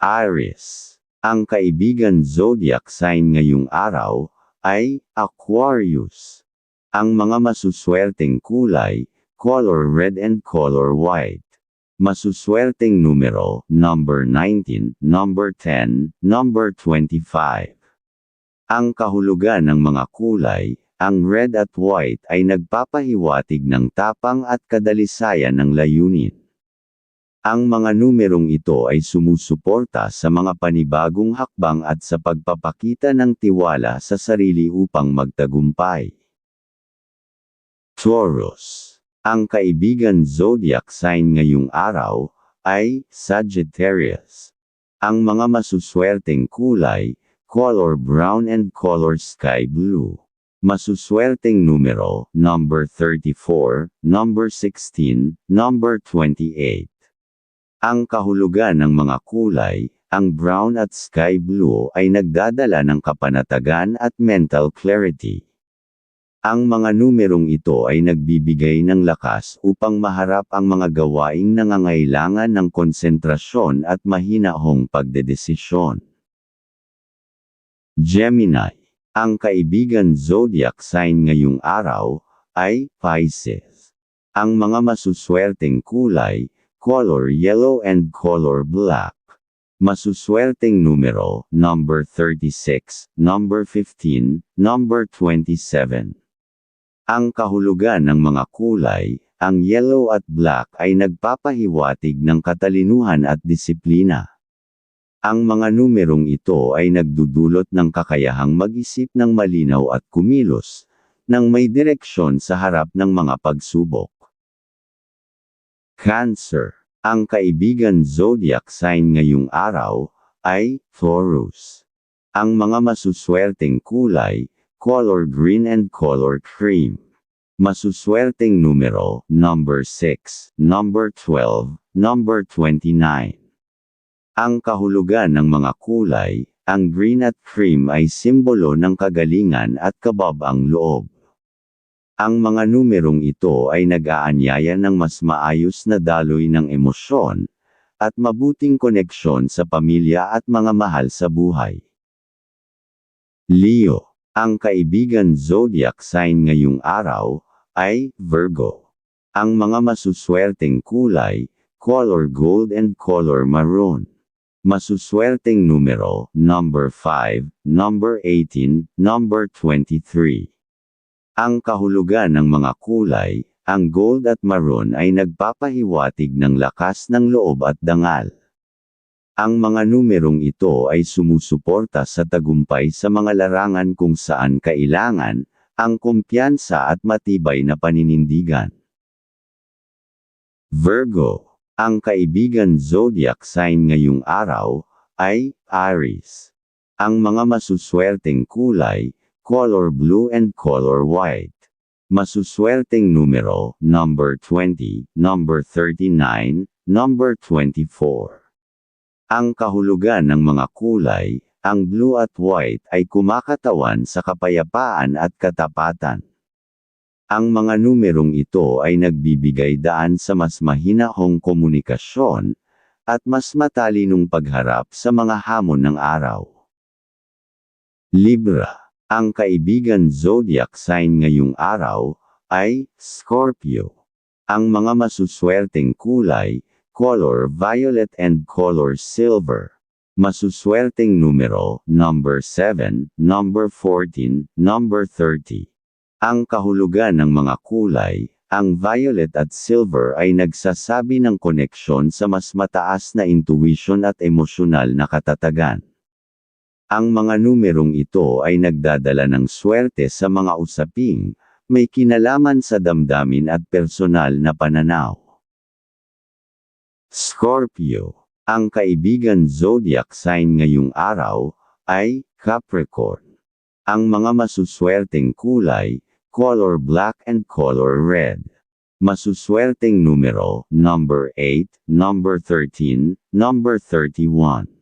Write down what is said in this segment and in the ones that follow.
Aries. Ang kaibigan zodiac sign ngayong araw ay Aquarius. Ang mga masuswerteng kulay, color red and color white. Masuswerteng numero, number 19, number 10, number 25. Ang kahulugan ng mga kulay, ang red at white ay nagpapahiwatig ng tapang at kadalisayan ng layunin. Ang mga numerong ito ay sumusuporta sa mga panibagong hakbang at sa pagpapakita ng tiwala sa sarili upang magtagumpay. Taurus. Ang kaibigan zodiac sign ngayong araw ay Sagittarius. Ang mga masuswerteng kulay, color brown and color sky blue. Masuswerteng numero, number 34, number 16, number 28. Ang kahulugan ng mga kulay, ang brown at sky blue ay nagdadala ng kapanatagan at mental clarity. Ang mga numerong ito ay nagbibigay ng lakas upang maharap ang mga gawaing nangangailangan ng konsentrasyon at mahinahong pagdedesisyon. Gemini. Ang kaibigan zodiac sign ngayong araw ay Pisces. Ang mga masuswerteng kulay, color yellow and color black. Masuswerteng numero, number 36, number 15, number 27. Ang kahulugan ng mga kulay, ang yellow at black ay nagpapahiwatig ng katalinuhan at disiplina. Ang mga numerong ito ay nagdudulot ng kakayahang mag-isip ng malinaw at kumilos, ng may direksyon sa harap ng mga pagsubok. Cancer. Ang kaibigan zodiac sign ngayong araw ay Taurus. Ang mga masuswerteng kulay, color green and color cream. Masuswerteng numero, number 6, number 12, number 29. Ang kahulugan ng mga kulay, ang green at cream ay simbolo ng kagalingan at kababang loob. Ang mga numerong ito ay nag-aanyaya ng mas maayos na daloy ng emosyon, at mabuting koneksyon sa pamilya at mga mahal sa buhay. Leo. Ang kaibigan zodiac sign ngayong araw, ay Virgo. Ang mga masuswerteng kulay, color gold and color maroon. Masuswerteng numero, number 5, number 18, number 23. Ang kahulugan ng mga kulay, ang gold at maroon ay nagpapahiwatig ng lakas ng loob at dangal. Ang mga numerong ito ay sumusuporta sa tagumpay sa mga larangan kung saan kailangan, ang kumpiyansa at matibay na paninindigan. Virgo, ang kaibigan zodiac sign ngayong araw, ay Aries. Ang mga masuswerteng kulay, color blue and color white. Masuswerteng numero, number 20, number 39, number 24. Ang kahulugan ng mga kulay, ang blue at white ay kumakatawan sa kapayapaan at katapatan. Ang mga numerong ito ay nagbibigay daan sa mas mahinahong komunikasyon, at mas matalinong pagharap sa mga hamon ng araw. Libra ang kaibigan zodiac sign ngayong araw ay Scorpio. Ang mga masuswerteng kulay, color violet and color silver. Masuswerteng numero, number 7, number 14, number 30. Ang kahulugan ng mga kulay, ang violet at silver ay nagsasabi ng koneksyon sa mas mataas na intuition at emosyonal na katatagan. Ang mga numerong ito ay nagdadala ng swerte sa mga usaping, may kinalaman sa damdamin at personal na pananaw. Scorpio. Ang kaibigan zodiac sign ngayong araw, ay Capricorn. Ang mga masuswerteng kulay, color black and color red. Masuswerteng numero, number 8, number 13, number 31.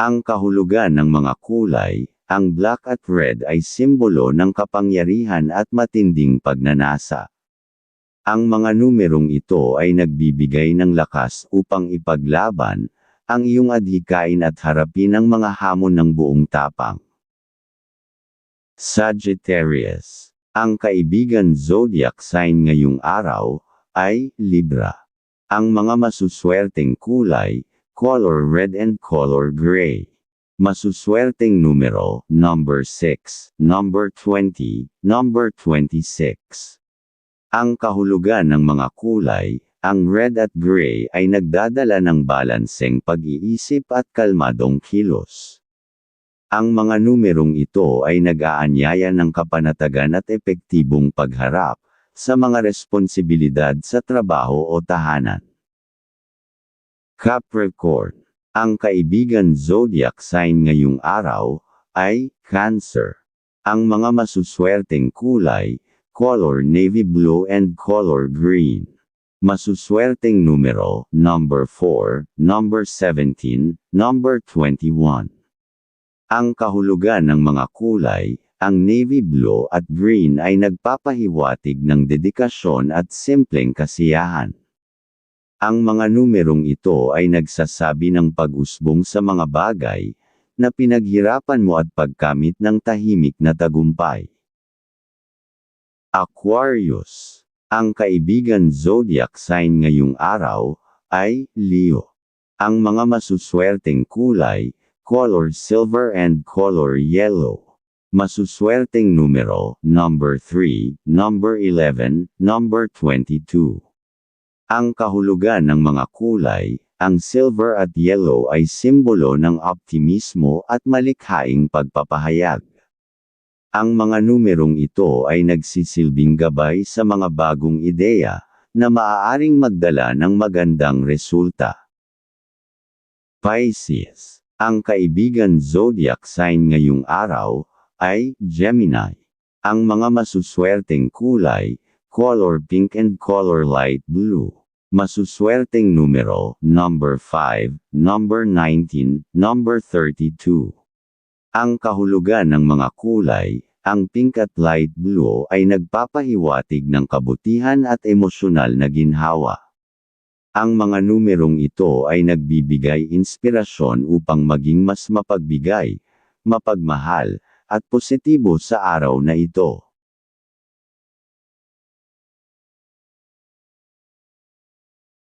Ang kahulugan ng mga kulay, ang black at red ay simbolo ng kapangyarihan at matinding pagnanasa. Ang mga numerong ito ay nagbibigay ng lakas upang ipaglaban ang iyong adhikain at harapin ang mga hamon ng buong tapang. Sagittarius. Ang kaibigan zodiac sign ngayong araw ay Libra. Ang mga masuswerteng kulay, color red and color gray. Masuswerteng numero, number 6, number 20, number 26. Ang kahulugan ng mga kulay, ang red at gray ay nagdadala ng balanseng pag-iisip at kalmadong kilos. Ang mga numerong ito ay nag-aanyaya ng kapanatagan at epektibong pagharap sa mga responsibilidad sa trabaho o tahanan. Capricorn ang kaibigan zodiac sign ngayong araw ay Cancer. Ang mga masuswerteng kulay, color navy blue and color green. Masuswerteng numero, number 4, number 17, number 21. Ang kahulugan ng mga kulay, ang navy blue at green ay nagpapahiwatig ng dedikasyon at simpleng kasiyahan. Ang mga numerong ito ay nagsasabi ng pag-usbong sa mga bagay, na pinaghirapan mo at pagkamit ng tahimik na tagumpay. Aquarius. Ang kaibigan zodiac sign ngayong araw, ay Leo. Ang mga masuswerteng kulay, color silver and color yellow. Masuswerteng numero, number 3, number 11, number 22. Ang kahulugan ng mga kulay, ang silver at yellow ay simbolo ng optimismo at malikhaing pagpapahayag. Ang mga numerong ito ay nagsisilbing gabay sa mga bagong ideya, na maaaring magdala ng magandang resulta. Pisces. Ang kaibigan zodiac sign ngayong araw, ay Gemini. Ang mga masuswerteng kulay, color pink and color light blue. Masuswerteng numero, number 5, number 19, number 32. Ang kahulugan ng mga kulay, ang pink at light blue ay nagpapahiwatig ng kabutihan at emosyonal na ginhawa. Ang mga numerong ito ay nagbibigay inspirasyon upang maging mas mapagbigay, mapagmahal, at positibo sa araw na ito.